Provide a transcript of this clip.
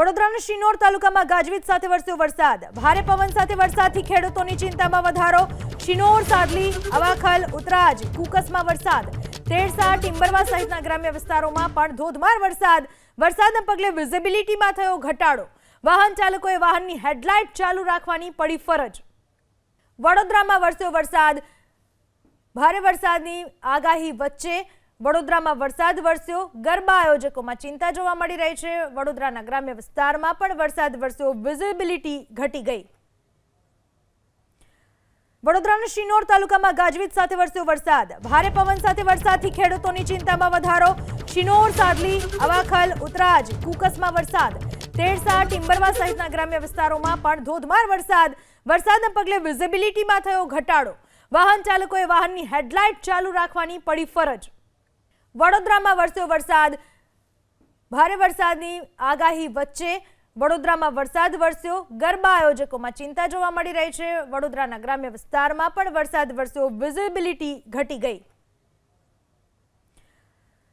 વડોદરાના શિનોર તાલુકામાં ગાજવીજ સાથે વરસ્યો વરસાદ. ભારે પવન સાથે વરસાદથી ખેડૂતોની ચિંતામાં વધારો. શિનોર સાદલી અવાખલ, ઉતરાજ, કુકસમાં વરસાદ. તેરસા ટિમ્બરવા સહિતના ગ્રામ્ય વિસ્તારોમાં પણ ધોધમાર વરસાદ. વરસાદના પગલે વિઝિબિલિટીમાં થયો ઘટાડો. વાહન ચાલકોએ વાહનની હેડલાઇટ ચાલુ રાખવાની પડી ફરજ. વડોદરામાં વરસ્યો વરસાદ. ભારે વરસાદની આગાહી વચ્ચે વડોદરામાં વરસાદ વરસ્યો. ગરબા આયોજકોમાં ચિંતા જોવા મળી રહી છે. વડોદરાના ગ્રામ્ય વિસ્તારમાં પણ વરસાદ વરસ્યો. વિઝિબિલિટી ઘટી ગઈ. વડોદરાના શિનોર તાલુકામાં ગાજવીજ સાથે વરસ્યો વરસાદ. ભારે પવન સાથે વરસાદથી ખેડૂતોની ચિંતામાં વધારો. શિનોર, સાદલી, અવાખલ, ઉતરાજ, કુકસમાં વરસાદ. તેરસા ટિમ્બરવા સહિતના ગ્રામ્ય વિસ્તારોમાં પણ ધોધમાર વરસાદ. વરસાદના પગલે વિઝિબિલિટીમાં થયો ઘટાડો. વાહન ચાલકોએ વાહનની હેડલાઇટ ચાલુ રાખવાની પડી ફરજ. વડોદરામાં વરસ્યો વરસાદ. ભારે વરસાદની આગાહી વચ્ચે વડોદરામાં વરસાદ વરસ્યો. ગરબા આયોજકોમાં ચિંતા જોવા મળી રહી છે. વડોદરાના ગ્રામ્ય વિસ્તારમાં પણ વરસાદ વરસ્યો. વિઝિબિલિટી ઘટી ગઈ.